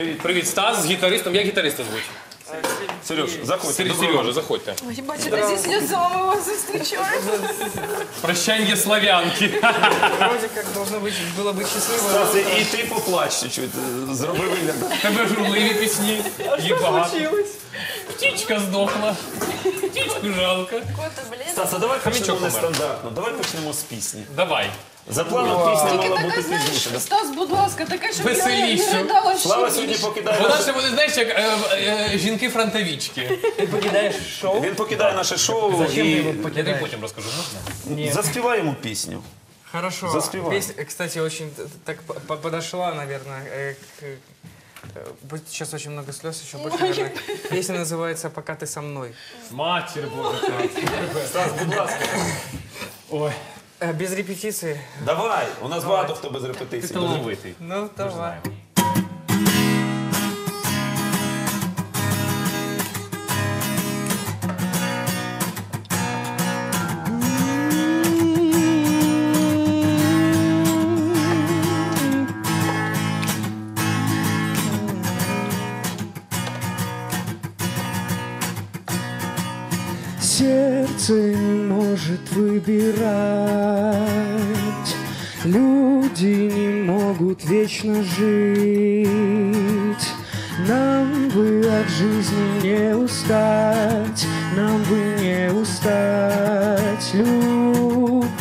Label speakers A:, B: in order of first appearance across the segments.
A: Привіт, Стас з гітаристом. Як гітариста звуть?
B: Сереж, заходь.
A: Сер- Сережа, заходьте.
C: Ой, бачите, зі сльозами вас зустрічаю.
A: Прощання славянки.
D: Вроде как должно быть, было быть счастливо.
B: Стас, і ти поплач чуть-чуть. Зроби вигляд.
A: Тебе журливі пісні. Їх багато. Птічка здохла. Птічку жалко.
C: Кота, блін.
B: Стас, а давай почнемо
A: Хомячок умер.
B: нестандартно. Давай почнемо з пісні.
A: Давай.
B: За планом пісня
C: Тільки
B: мала
C: така,
B: бути
C: знаєш,
B: пізніше. да?
C: Стас, будь ласка, така, щоб я
A: Веселіше.
C: не ридала ще
B: Слава
C: більше.
B: сьогодні покидає
A: Вона
B: наше...
A: ще буде, знаєш, як е, е, жінки-фронтовічки.
D: Ты покидаешь шоу?
B: Він покидає наше шоу
D: Зачем ты
B: і
D: его
A: Я тобі
D: покидаешь?
A: потім розкажу, можна?
D: Нет.
B: заспівай йому пісню.
D: Хорошо.
B: Заспевай.
D: Песня, кстати, очень т- так по- по- подошла, наверное, э, к... э, Будет сейчас очень много слез, еще больше, наверное. Песня называется «Пока ты со мной».
A: Матір Боже.
B: Стас, будь ласка.
A: Ой,
D: Э, Без репетиции.
B: Давай. У нас багато хто без
A: ти
B: репетицій.
A: талановитий.
D: Ну, давай.
A: знаємо.
E: Сердце не может выбирать, люди не могут вечно жить. Нам бы от жизни не устать, нам бы не устать любить.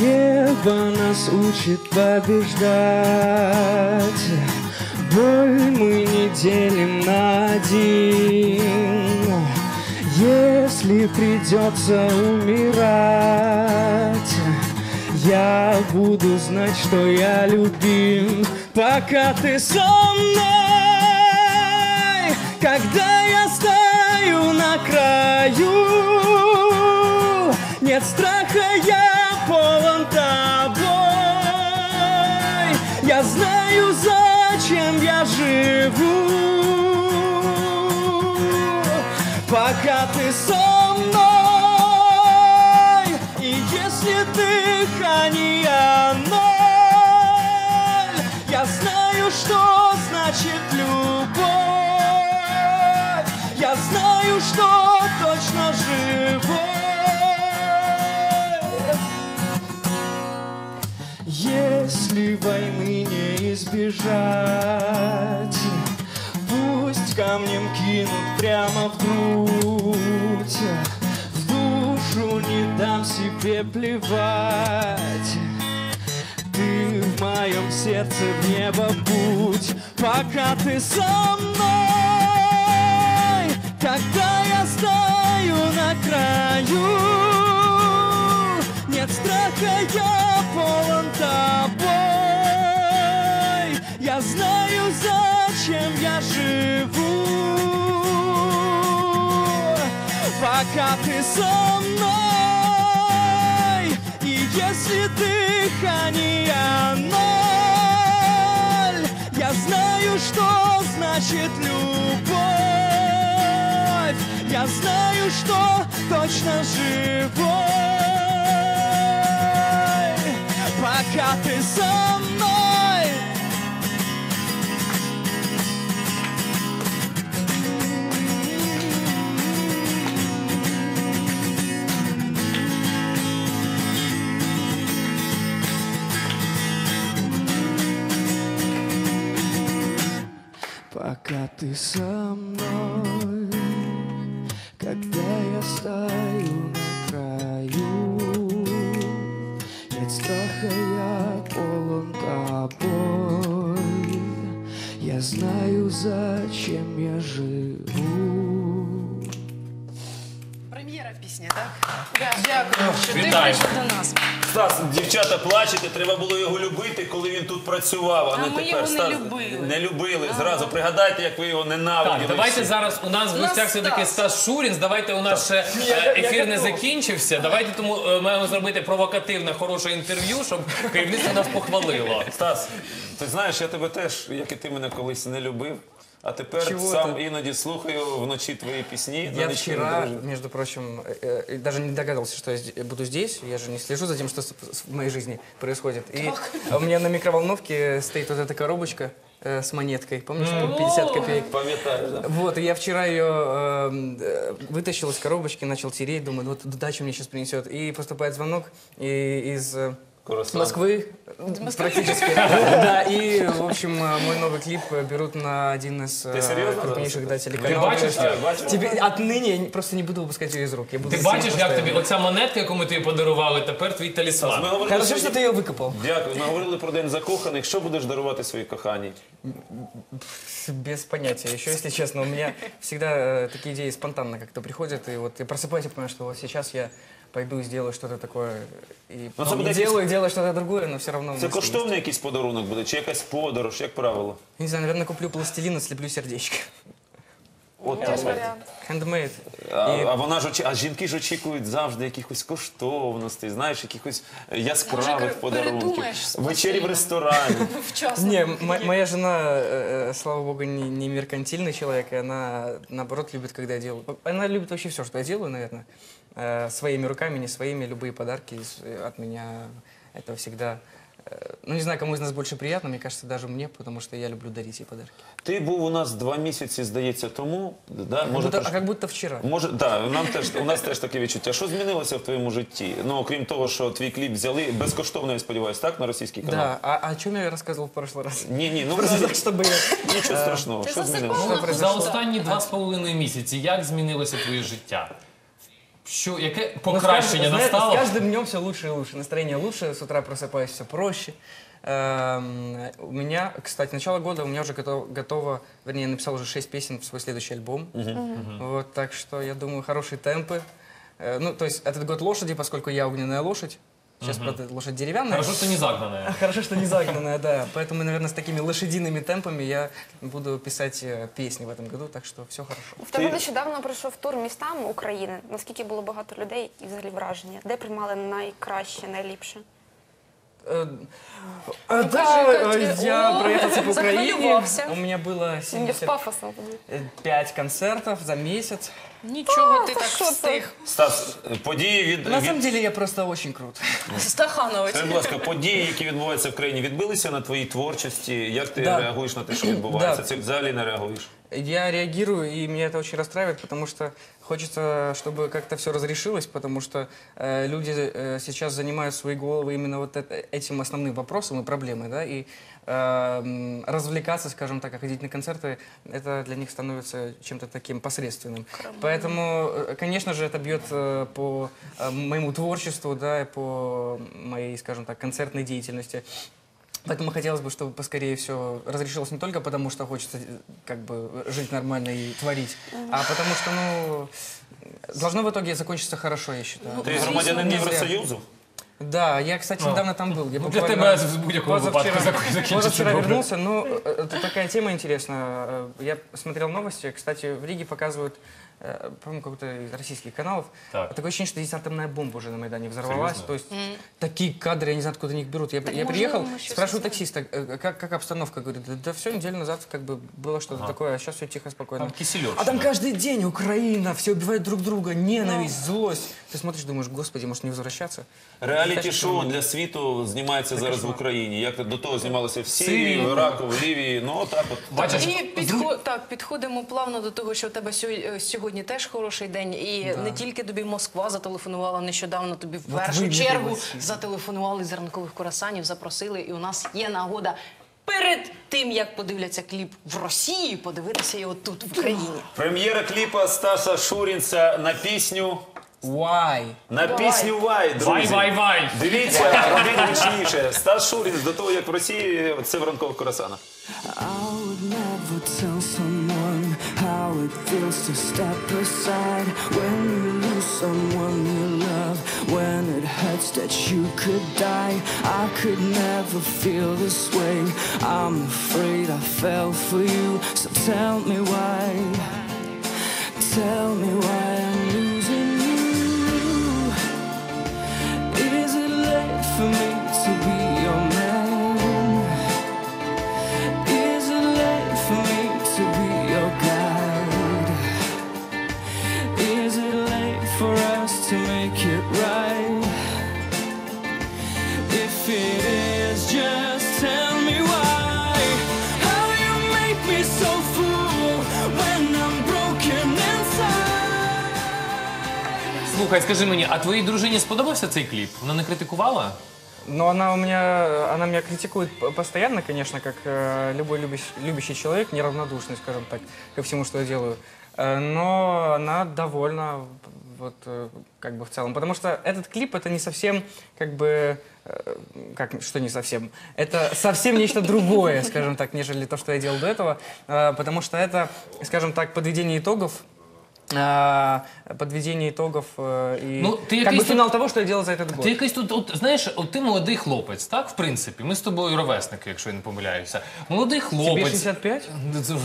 E: Небо нас учит побеждать. Боль мы не делим на один. Если придется умирать Я буду знать, что я любим. Пока ты со мной Когда я стою на краю Нет страха, не избежать, Пусть камнем кинут прямо в грудь, В душу не дам себе плевать. Ты в моем сердце в небо путь, Пока ты со мной, Когда я стою на краю, нет страха, я полон тобой. Я знаю, зачем я живу. Пока ты со мной, и если дыхание ноль, я знаю, что значит любовь. Я знаю, что точно живой. Пока ты со мной. страха, я полон тобой. Я знаю, зачем я живу.
C: Прем'єра пісні, так? Дякую, що ти
A: Вітаю.
C: прийшов до нас.
B: Стас, дівчата плачете, треба було його любити, коли він тут працював. А,
C: А
B: не
C: ми
B: тепер.
C: його не
B: Стас,
C: любили.
B: Не любили. Зразу пригадайте, як ви його ненавиділи.
A: Так, давайте
B: всі.
A: зараз у нас в гостях все-таки
C: Стас.
A: Стас Шурін. Давайте у нас ще е, ефір не закінчився. Давайте тому е, маємо зробити провокативне, хороше інтерв'ю, щоб керівництво нас похвалило.
B: Стас, ти знаєш, я тебе теж, як і ти мене колись не любив. А тепер
D: Чого
B: сам
D: ти?
B: іноді слухаю вночі твої пісні. на
D: Я
B: нічному
D: вчера,
B: дорожі.
D: между прочим, э, э, даже не догадывался, что я зд- буду здесь. Я же не слежу за тем, что с- с- в моей жизни происходит. И у меня на микроволновке стоит вот эта коробочка э, с монеткой. Помнишь, по 50 копеек?
B: Пам'ятаєш, да?
D: Вот, и я вчера ее э, э, вытащил из коробочки, начал тереть, думаю, вот дачу мне сейчас принесет. И поступает звонок и, из э,
B: Круасан.
D: Москвы, практически. Да, и, в общем, э, мой новый клип э, берут на один из э,
B: Ты серьезно
D: крупнейших да,
A: Ти
D: телеканалов.
A: бачиш, як?
B: Бачиш?
D: Тебе отныне я не- просто не буду выпускать ее из рук. Я буду
A: Ти
D: носить
A: бачиш, як
D: постоянно.
A: тобі оця монетка, яку ми тобі подарували, тепер твій
B: Ми
A: талісман.
B: говорили,
D: Хорошо,
B: сьогодні-
D: что ты ее выкопал.
B: Дякую. Ми говорили про день закоханих. Що будеш дарувати своїй коханій?
D: Без понятия. Еще, если честно, у меня всегда э, такие идеи спонтанно как-то приходят. И вот я просыпаюсь и понимаю, что вот сейчас я пойду и сделаю что-то такое. И
B: Ну, це
D: не
B: буде якийсь-
D: делаю, делаю что-то другое, но все равно...
B: Це коштовний якийсь подарунок буде, чи якась подорож, як правило?
D: Не знаю, наверное, куплю пластилин и слеплю сердечко.
B: От
C: Теж
B: так.
C: варіант.
D: Handmade.
B: А,
D: І-
B: а вона ж очі- а жінки ж очікують завжди якихось коштовностей, знаєш, якихось е, яскравих
C: Може,
B: подарунків.
C: передумаєш з
B: Вечері в
C: пластиліном?
B: ресторані.
C: Вчасно.
D: Не, м- моя жена, э, э, слава богу, не, не меркантильный человек, и она, наоборот, любит, когда я делаю... Она любит вообще все, что я делаю, наверное. Э, своими руками, не своими, любые подарки из- э, от меня. Это всегда... э, ну, не знаю, кому из нас больше приятно, мне кажется, даже мне, потому что я люблю дарить ей подарки.
B: Ти був у нас два місяці, здається, тому. Да?
D: Как
B: Може,
D: будто-
B: тож-
D: а как будто вчера.
B: Може, да, нам теж у нас теж таке відчуття. Що змінилося в твоєму житті? Ну, окрім того, що твій кліп взяли безкоштовно, я сподіваюся, так на російський канал?
D: Да, а, а о чем я рассказывал в прошлый раз?
B: Ні, ні, ну
D: Просто
B: взагалі,
D: так, чтобы... я-
B: нічого страшного.
C: Ти
B: Що
C: засипав
B: змінилося?
C: на
D: Що произошло?
A: За останні два з половиною місяці як змінилося твоє життя? Що, яке
D: Ну, с
A: покращення
D: каждым- знаете,
A: настало?
D: С каждым днем все лучше и лучше. Настроение лучше, с утра просыпаюсь все проще. Эм, У меня, кстати, начало года у меня уже готов- готово, вернее, я написал уже 6 песен в свой следующий альбом. Вот, так что я думаю, хорошие темпы. Э, Ну, то есть этот год лошади, поскольку я огненная лошадь. Сейчас, правда, лошадь деревянная.
A: Хорошо, що не загнане.
D: Хорошо, что не загнанная, да. Поэтому, наверное, с такими лошадиными темпами я буду писать э, песни в этом году, так что все хорошо.
F: В тебе нещодавно пройшов тур містами України. Наскільки було багато людей і взагалі враження? Де приймали найкраще, найліпше?
D: Э,
C: Ну,
D: э, Да,
C: кажи,
D: э,
C: Катя,
D: я
C: о,
D: проехался по Украине.
C: захвалювался.
D: У меня было
F: Мені з
D: 75
F: пафосом.
D: концертов за месяц.
C: Нічого ти так встиг.
B: Стас, події від,
D: На
B: від...
D: самом деле я просто очень крут.
C: Стаханович.
B: Скажи, будь ласка, події, які відбуваються в країні, відбилися на твоїй творчості? Як ти
D: Да.
B: реагуєш на те, що відбувається?
D: Да.
B: Це взагалі не реагуєш?
D: Я реагирую, и меня это очень расстраивает, потому что хочется, чтобы как-то все разрешилось, потому что э, люди э, сейчас занимают свои головы именно вот это- этим основным вопросом и проблемой, да, и э, развлекаться, скажем так, а ходить на концерты, это для них становится чем-то таким посредственным. Поэтому, э, конечно же, это бьет э, по э, моему творчеству, да, и по моей, скажем так, концертной деятельности. Поэтому хотелось бы, чтобы поскорее все разрешилось не только потому, что хочется э, как бы жить нормально и творить, а потому что, ну, должно в итоге закончиться хорошо, я считаю.
B: Ти громадянин
D: Не зря.
B: Євросоюзу?
D: Да, я, кстати, недавно там был. Я
A: Ну, для
D: буквально
A: тебя в будь-якому випадку
D: позавчера,
A: зак- закінчиться
D: позавчера
A: добре.
D: вернулся, но э, это такая тема интересная. Э, Я смотрел новости, кстати, в Риге показывают, э, по-моему, какой-то из российских каналов.
A: Так.
D: Такое ощущение, что здесь атомная бомба уже на Майдане взорвалась.
A: Серьезно?
D: То есть такие кадры, я не знаю, откуда они их берут. Я, я
C: можливо,
D: приехал,
C: ми щось
D: спрашиваю
C: не
D: таксиста, э, как, как обстановка? Говорит, да, да все, неделю назад как бы было что-то такое, а сейчас все тихо, спокойно.
A: Там Кисельов.
D: А там каждый день Украина, все убивают друг друга, ненависть, злость. Ты смотришь, думаешь, господи, может не возвращаться?
B: Реаліті-шоу для світу знімається зараз в Україні. Як до того знімалося в Сирії, в Іраку, в Лівії. Ну, отак от.
A: Бачиш,
C: І підхо... так, підходимо плавно до того, що у тебе сьо- е, сьогодні теж хороший день. І не тільки тобі Москва зателефонувала нещодавно, тобі в першу чергу зателефонували з ранкових курасанів, запросили, і у нас є нагода. Перед тим як подивляться кліп в Росії, подивитися його тут в Україні.
B: Прем'єра кліпа Стаса Шурінця на пісню.
D: Why?
B: На пісню Вай, друзі.
A: Вай, вай, вай.
B: Дивіться, один гучніше. Стас Шурін до того, як в Росії, це в ранкових Коросанах.
E: I would never tell someone how it feels to step aside when you lose someone you love, when it hurts that you could die. I could never feel this way. I'm afraid I fell for you, so tell me why. Tell me why
A: Слухай, скажи мені, а твоїй дружині сподобався цей кліп? Вона не критикувала?
D: Но она у меня, она меня критикует п- постоянно, конечно, как э, любой любящий, любящий человек, неравнодушный, скажем так, ко всему, что я делаю. Э, но она довольна, вот, э, как бы в целом. Потому что этот клип это не совсем, как бы, э, как, что не совсем, это совсем нечто другое, скажем так, нежели то, что я делал до этого. Э, потому что это, скажем так, подведение итогов э, подведение итогов э, и
A: Ну, ты
D: как бы
A: якийсь
D: финал того, что я делал за этот год.
A: Ти якийсь тут, от знаєш, от ти молодий хлопець, так? В принципі, ми з тобою ровесники, якщо я не помиляюся. Молодий
D: Тебе
A: хлопець.
D: 65?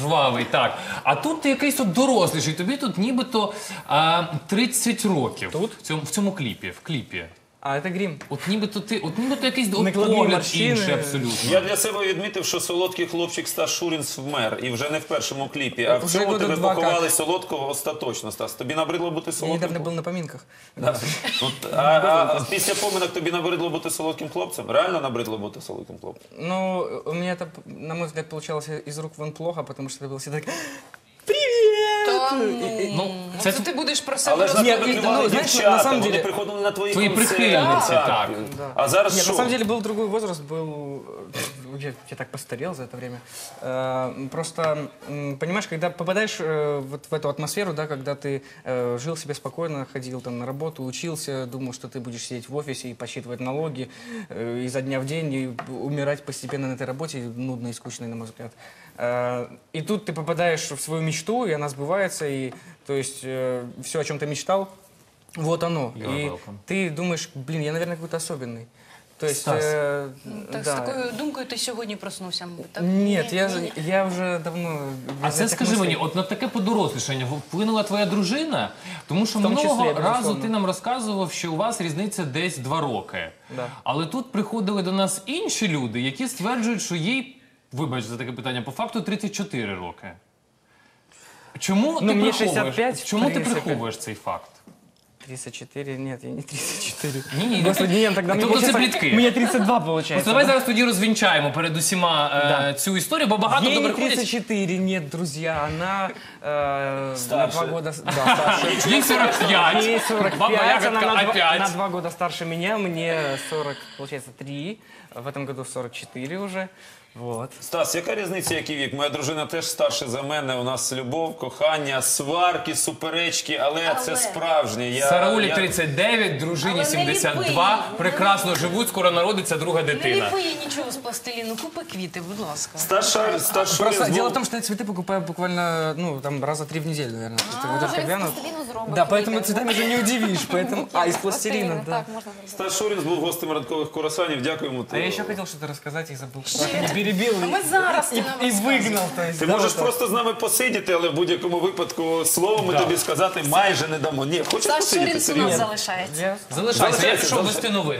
A: Жвавий, так. А тут ти якийсь от доросліший, тобі тут нібито а, 30 років.
D: Тут?
A: В цьому, в цьому кліпі, в кліпі.
D: А, это грим.
A: От нібито ти, от нібито якийсь от
D: Накладні
A: погляд
D: морщини.
A: інший абсолютно.
B: Я для себе відмітив, що солодкий хлопчик Стас Шурінс вмер. І вже не в першому кліпі, а в
D: Уже
B: цьому
D: года
B: тебе
D: два
B: поховали солодкого остаточно, Стас. Тобі набридло бути
D: Я
B: солодким?
D: недавно был на поминках.
B: От, а, а після поминок тобі набридло бути солодким хлопцем? Реально набридло бути солодким хлопцем?
D: Ну, у меня это, на мой взгляд, получалось из рук вон плохо, потому что это было всегда так... Привет!
C: Та,
A: Ну,
C: ну,
A: це
C: це ти будеш про себе
B: Але ж на
D: Ні,
B: тебе
D: ні,
B: тривали
D: ну, знаєш,
B: дівчата,
D: на самом
B: вони
D: деле-
B: приходили на твої
A: Твої
B: концерти.
A: прихильниці, так.
B: А зараз
D: Нет,
B: що?
D: на самом деле был другой возраст, был... э, Я, я так постарел за это время. Э, Просто, понимаешь, когда попадаешь э, вот в эту атмосферу, да, когда ты э, жил себе спокойно, ходил там на работу, учился, думал, что ты будешь сидеть в офисе и подсчитывать налоги э, изо дня в день и умирать постепенно на этой работе, нудной и скучной, на мой взгляд. Э, И тут ты попадаешь в свою мечту, и она сбывается, и то есть все, о чем ты мечтал, вот оно.
A: You're
D: и
A: welcome.
D: ты думаешь, блин, я, наверное, какой-то особенный. То есть,
A: Стас.
D: э,
C: Так,
D: да.
C: з такою думкою ти сьогодні проснувся, мабуть, так?
D: Нет, я,
C: Ні, ні.
D: я уже давно...
A: А
D: без
A: це
D: этих
A: скажи
D: мыслей.
A: мені, от на таке подорослішання вплинула твоя дружина, тому що
D: В тому
A: минулого
D: числі,
A: разу
D: безусловно.
A: ти нам розказував, що у вас різниця десь два роки.
D: Да.
A: Але тут приходили до нас інші люди, які стверджують, що їй, вибач за таке питання, по факту 34 роки. Чому
D: Ну,
A: ти
D: мені
A: приховуєш?
D: 65,
A: Чому ти
D: 35.
A: приховуєш цей факт?
D: 34, нет, я не 34.
A: Ні, ні,
D: Господи, тогда мне
A: Тобто це
D: получается...
A: плітки.
D: Мне 32 получается.
A: Давай зараз тоді розвінчаємо перед усіма е, цю історію, бо багато
D: Ей
A: хто
D: не
A: приходять.
D: 34, нет, друзья, она э, на
B: Старше.
D: два года... с- Да, старше.
A: Їй 45.
D: Ей
A: Баба
D: 45, она
A: ягодка
D: на два,
A: опять.
D: на два года старше меня, мне 40, получается, 3, в этом году 44 уже, вот.
B: Стас, яка різниця, який вік? Моя дружина теж старша за мене. У нас любов, кохання, сварки, суперечки, але, це справжнє. Я,
A: Сараулі
B: я-
A: 39, дружині
C: Але не
A: 72,
C: ліпи.
A: прекрасно живуть, скоро народиться друга
C: Не
A: дитина.
C: ліпи їй нічого з пластиліну, купи квіти, будь ласка.
B: Стас, Шар- Стас
D: Просто
B: Шурінс
D: дело
B: був-
D: в том, что я цветы покупаю буквально, ну, там, раза три в неделю, наверное. Это вот
F: Може,
D: только
F: із
D: гляну.
F: пластиліну зробить.
D: Да,
F: квіти.
D: поэтому цветами уже не удивишь, поэтому... А, из пластилина, да.
F: Так, можна зробити.
B: Стас Шурінс був гостем ранкових курасанів. Дякуємо
D: А
B: тобі.
D: я еще хотел что-то рассказать и забыл. что ты не перебил
C: А ми зараз і,
D: и то есть.
B: Ти
D: да,
B: можеш
D: вот так.
B: просто з нами посидіти, але в будь-якому випадку слово ми тобі сказати майже не дамо. Ні, хочеш
C: Саш
B: посидіти?
C: Шурінс у нас
B: Серйозно?
C: залишається.
D: Я-
A: Залишайся, я
B: Залишайся,
A: пішов
B: залишайся.
A: вести новини.